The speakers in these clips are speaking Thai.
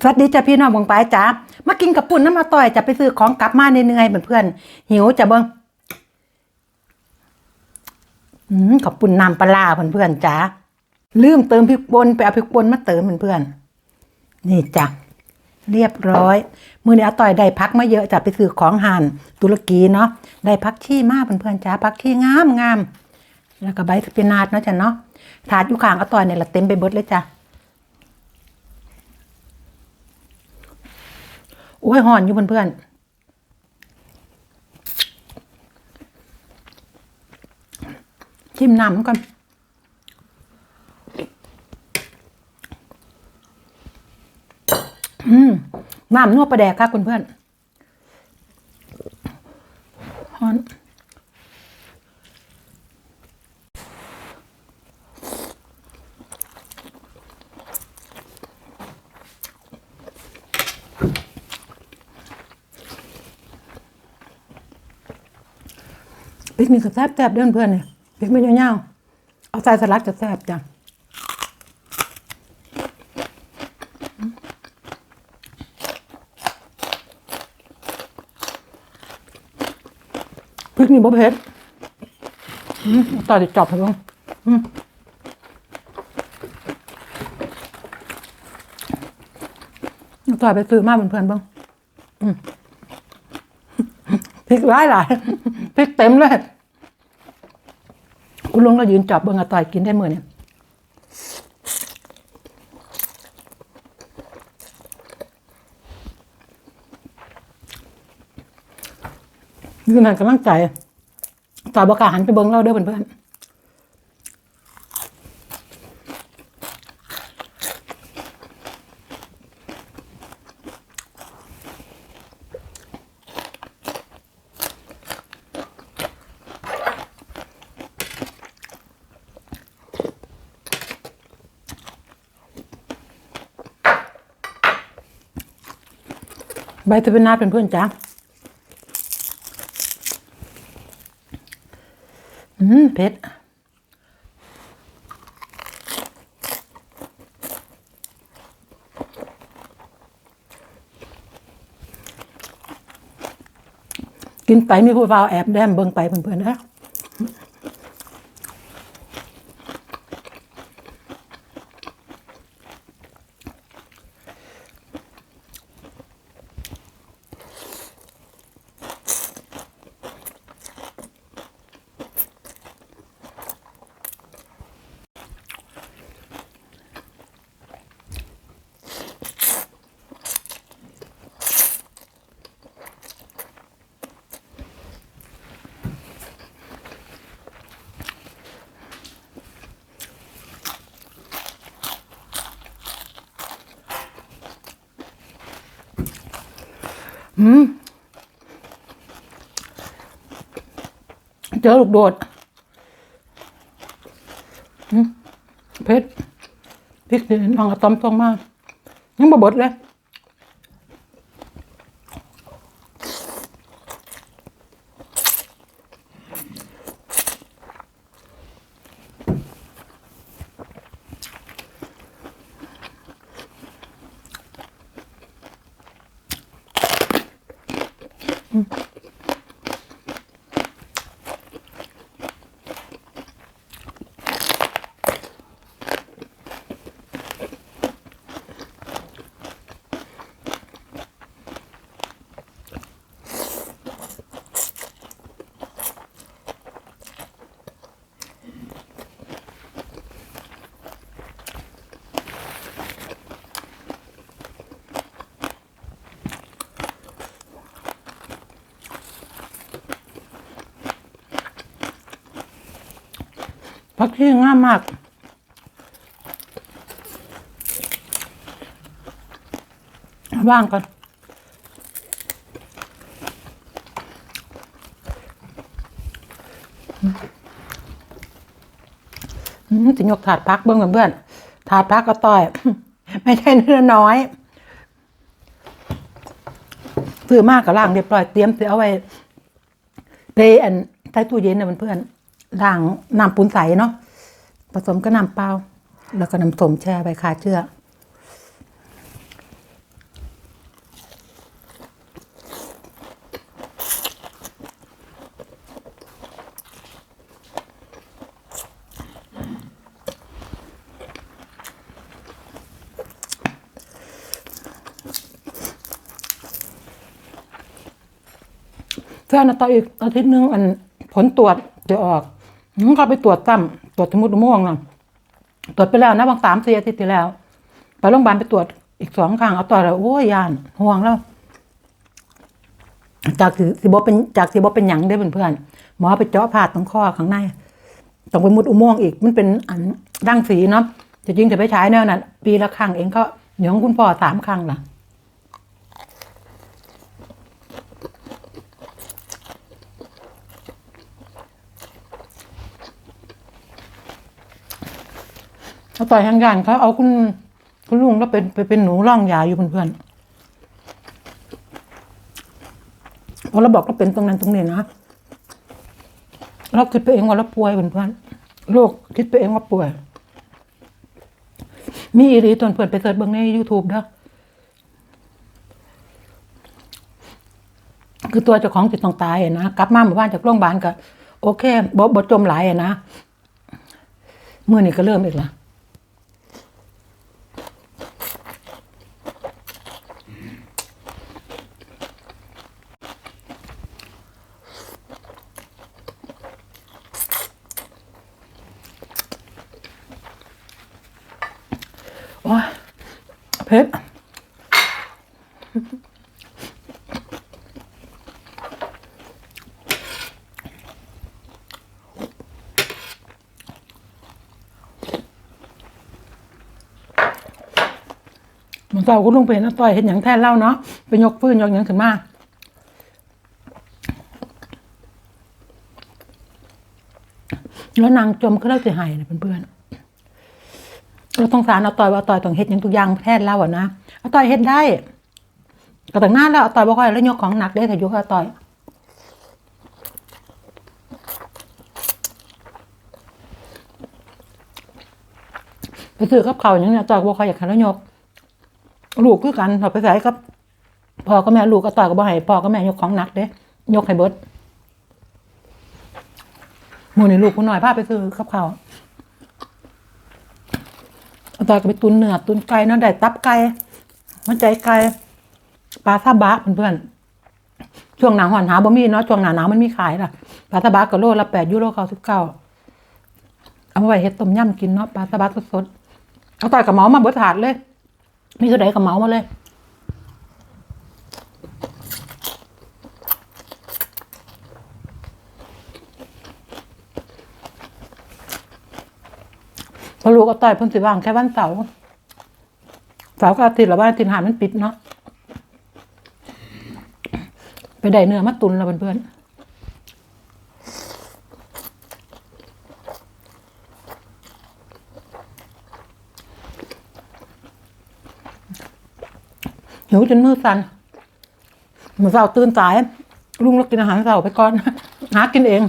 สวัสดีจ้ะพี่น้องบงปายจ้ามากินกับปุ่นน้ำมาต่อยจะไปซื้อของกลับมาเหนื่อยๆเพื่อนๆหิวจะเบิ้งอืมขอบปุ่นน้ำปลาร้าเพื่อนๆจ้าลืมเติมพริกป่นไปเอาพริกป่นมาเติมเพื่อนๆนี่จ้ะเรียบร้อย มือนี้อาต่อยได้พักมาเยอะจะไปซื้อของห่านตุรกีเนาะได้พักที่มากเพื่อนๆจ้าพักที่งามงามแล้วก็ใบสปินาชเนาะจ้ะเนาะถาดอยู่ข้างอาต่อยเนี่ยละเต็มไปเบิดเลยจ้ะ อ้ยหอนอยู่เพื่อนๆชิมน้ำก่อนอืมน้ำนัวประแดกค่ะคุณเพื่อนหอน พริกนี่ก็แซ่บแซ่บเด้อเพื่อนเนี่ยพริกไม่ยาวๆเอาใส่สลัดจะแซ่บจ้ะพริกนี่บ่เผ็ดต่อจะจอบให้เบ้างต่อไปซื้อมาเพื่อนๆบ้างพริกร้ายหลาย พริกเต็มเลย คุณลุงเรายืนจับเบิ้งอาต่อยกินได้เมือเนี่ยยืนหันกำลังใจต่อยบกาหันไปเบิ้งเราเด้อเพื่อนๆ ใบตะเป็นนาเป็นเพื่อนจ้าอืมเผ็ดกินไปมีผู้ฟ้าแอบแดมเบิ่งไปเพื่อนๆนะ อืมเจอลูกโดดเพชรพริกเดือนฟังกระตอมตรงมากยังมาบดเลย พักที่ง่ามมาก ว่างก่อนอืมจะยกถาดพักเบิ้งกับเพื่อนถาดพักก็ต่อย ไม่ใช่เนื้อน้อยซื้อมากกับล่างเรียบร้อยเตรียมเสียเอาไว้ไปอันใต้ตู้เย็นนะเพื่อนๆ ด่างน้ำปูนใสเนาะผสมกับน้ำเปล่าแล้วก็น้ำสมแช่ใบคาเชื่อเพื่อนต่ออีกอาทิตย์นึงอันผลตรวจจะออก มันก็ไปตรวจซ้ำตรวจสมุดม่วงนะตรวจไปแล้วนะบางสามสี่อาทิตย์ที่แล้ว ไปโรงพยาบาลไปตรวจอีกสองครั้งเอาต่อแล้วโอ้ยยานห่วงแล้ว จากสิสิบเป็นจากสิบเป็นหยังได้อเพื่อนๆหมอไปเจาะผ่าตรงข้อข้างในต้องไปมุดอุโมงค์อีก มันเป็นอันดั้งสีเนาะจะจริงจะไปใช้แนวนั้นปีละครั้งเองก็เหยวของคุณพ่อสามครั้งล่ะ เขาต่อยทางการเขาเอาคุณคุณลุงแล้วเป็นไปเป็นหนูร่องยาอยู่เพื่อนๆพอเราบอกเราเป็นตรงนั้นตรงนี้นะเราคิดไปเองว่าเราป่วยเพื่อนๆโรคคิดไปเองว่าป่วย มีอีรีตอนเพื่อนไปเสิร์ชเบิ่งใน YouTube เด้อคือตัวเจ้าของจิตต้องตายนะกลับมาหมู่บ้านจากโรงพยาบาลก็โอเคบ่บ่จมหลายนะเมื่อนี่ก็เริ่มอีกละ โอ้ย เผ็ดมันเศร้าคุณลุงไปเห็นต่อยเห็นอย่างแทนเล่าเนาะไปยกฟื้นยกอย่างขึ้นมาแล้วนางจมก็เล่าเสียหายนะเพื่อนๆ เราต้องสารเอาต่อยว่าเอาต่อยต้องเฮ็ดยังทุกอย่างแทนเราอะนะเอาต่อยเฮ็ดได้ก็ต่างหน้าแล้วเอาต่อยบ่ค่อยแล้วยกของหนักได้ถ้ายกเอาต่อยไปซื้อกับเขาวอย่างเนี้ยต่อยบ่ค่อยอยากให้แล้วยกลูกคือกันเราไปใส่กับพ่อกับแม่ลูกก็ต่อยก็บ่ให้พ่อกับแม่ยกของหนักเด้ยกให้เบิดหมูนี่ลูกกูหน่อยพาไปซื้อกับเขา วเอายก็ไปตุนเนื้อตุนไก่เนาะได้ตับไก่หัวใจไก่ปลาซาบะเพื่อนๆช่วงหนาหอนหาบ่มีเนาะช่วงหนาหนาวมันมีขายล่ะปลาซาบะก็โลละแปดยูโรเก้าสิบเก้าเอาไว้เฮ็ดต้มยำกินเนาะปลาซาบะสดๆเอาต่อยกับเหมามาบิดถาดเลย มีเท่าไหร่กับเหมามาเลย กเอาต่อยเพิ่นสิว่างแค่วันเสาร์เสาร์กับอาทิตย์ละวันอาทิตย์หามันปิดเนาะไปได้เนื้อมาตุนแล้วเพื่อนๆหิวจนมือสั่นเมื่อเสาร์ตื่นสาย ลุงเรากินอาหารเสาร์ไปก่อน หากินเอง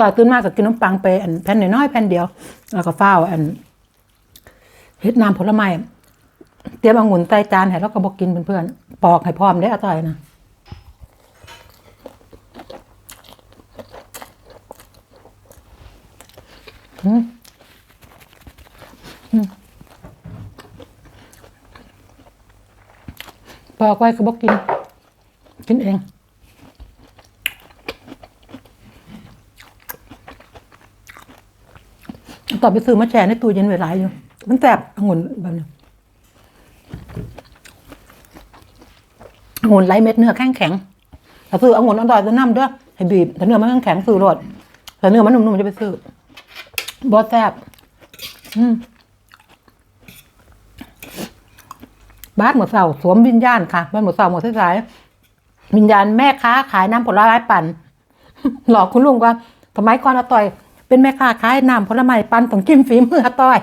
ต่อยตื่นมากก็กินน้ำปังไปอันแผ่นน้อยๆแผ่นเดียว แล้วก็ฟ้าอันเฮ็ดน้ำผลไม้เตรียมองุ่นใส่จานให้แล้วก็บอกกินเพื่อนๆปอกให้พร้อมได้อต่อยนะอืมอืมปอกไว้ก็บอกกิน กินเอง ต่อไปซื้อมาแช่ในตู้เย็นไว้หลายอยู่ มันแสบองุ่นแบบนี้องุ่นไร้เม็ดเนื้อแข็งแข็งถ้าซื้อองุ่นอร่อยจะน้ำด้วยให้บีบถ้าเนื้อมันแข็งแข็งซื้อรสถ้าเนื้อมันนุ่มๆจะไปซื้อบอสแซบอืมบ้านหมดเสาสวมวิญญาณค่ะบ้านหมดเสาหมดสายวิญญาณแม่ค้าขายน้ำผลไม้ปั่น หลอกคุณลุงว่าสมัยก่อนอาต่อย เป็นแม่ค้าขายน้ำผลไม้ปั่นต้องกินฝีมืออต่อย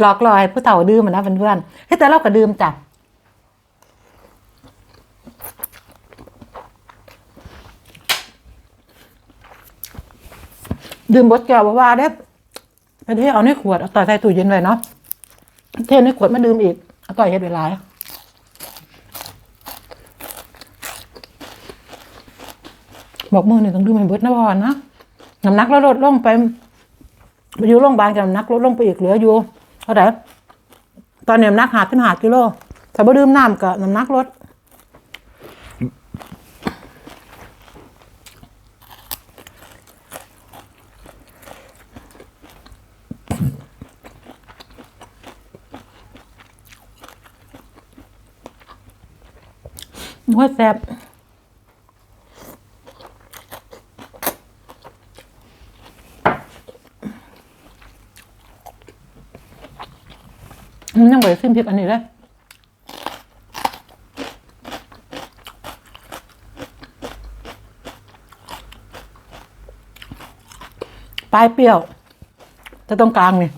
หลอกลอยผู้เฒ่าดื่มนะเพื่อนๆเฮ้แต่เราก็ดื่มจ้ะดื่มบดแก้วว่าว่าได้ไปเทเอาในขวดเอาต่อยใส่ตู้เย็นไว้เนาะเทในขวดมาดื่มอีกเอาต่อยเฮ็ดเวลาบอกมือหนึ่งต้องดื่มให้เบิดนะพอนะ น้ำหนักเราลดลงไปไปอยู่โรงพยาบาลกับน้ำหนักลดลงไปอีกเหลืออยู่เท่าไหร่ตอนนี้น้ำหนักหาขึ้นหากิโลถ้าบ่ดื่มน้ำกับน้ำหนักลดว่าแซ่บ ยังได้ซิมพริกอันนี้เลยปลายเปรี้ยวแต่ตรงกลางนี่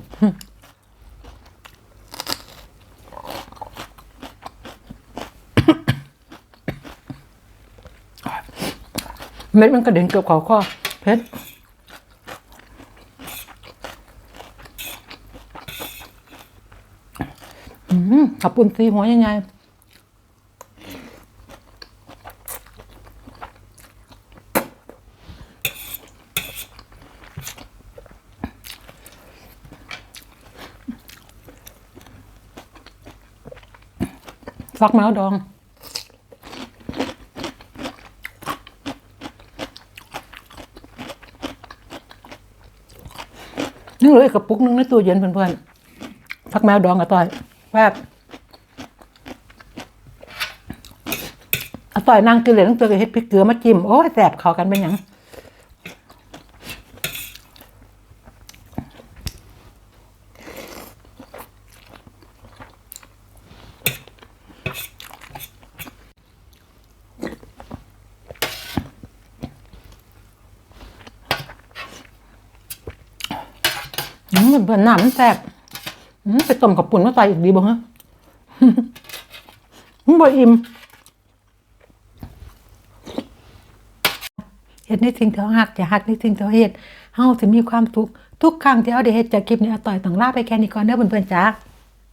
เม็ดมันกระเด็นเกือบเขาข้อเพชรอืม ขับปุ่นซีหัวยังไงฟักแมวดอง นึกเลยกระปุกนึงในตู้เย็นเพื่อนๆฟักแมวดองอะต่อยแบบอะ ต่อยนั่งกินเลยตั้งตัวกับเฮ็ดพริกเกลือมาจิ้มโอ้ยแสบเขากันเป็นหยังอืมเพื่อนๆน้ำมันแสบอืมไปต้มกับปุ่นมาใส่อีกดีบ่ฮะมันบ่อิ่ม เฮ็ดในสิ่งที่เขาฮักจะฮักในสิ่งที่เขาเฮ็ดเฮาสิมีความสุขทุกครั้งที่เขาได้เฮ็ดจากคลิปนี้อาต่อยต้องลาไปแค่นี้ก่อนเด้อเพื่อนๆจ้า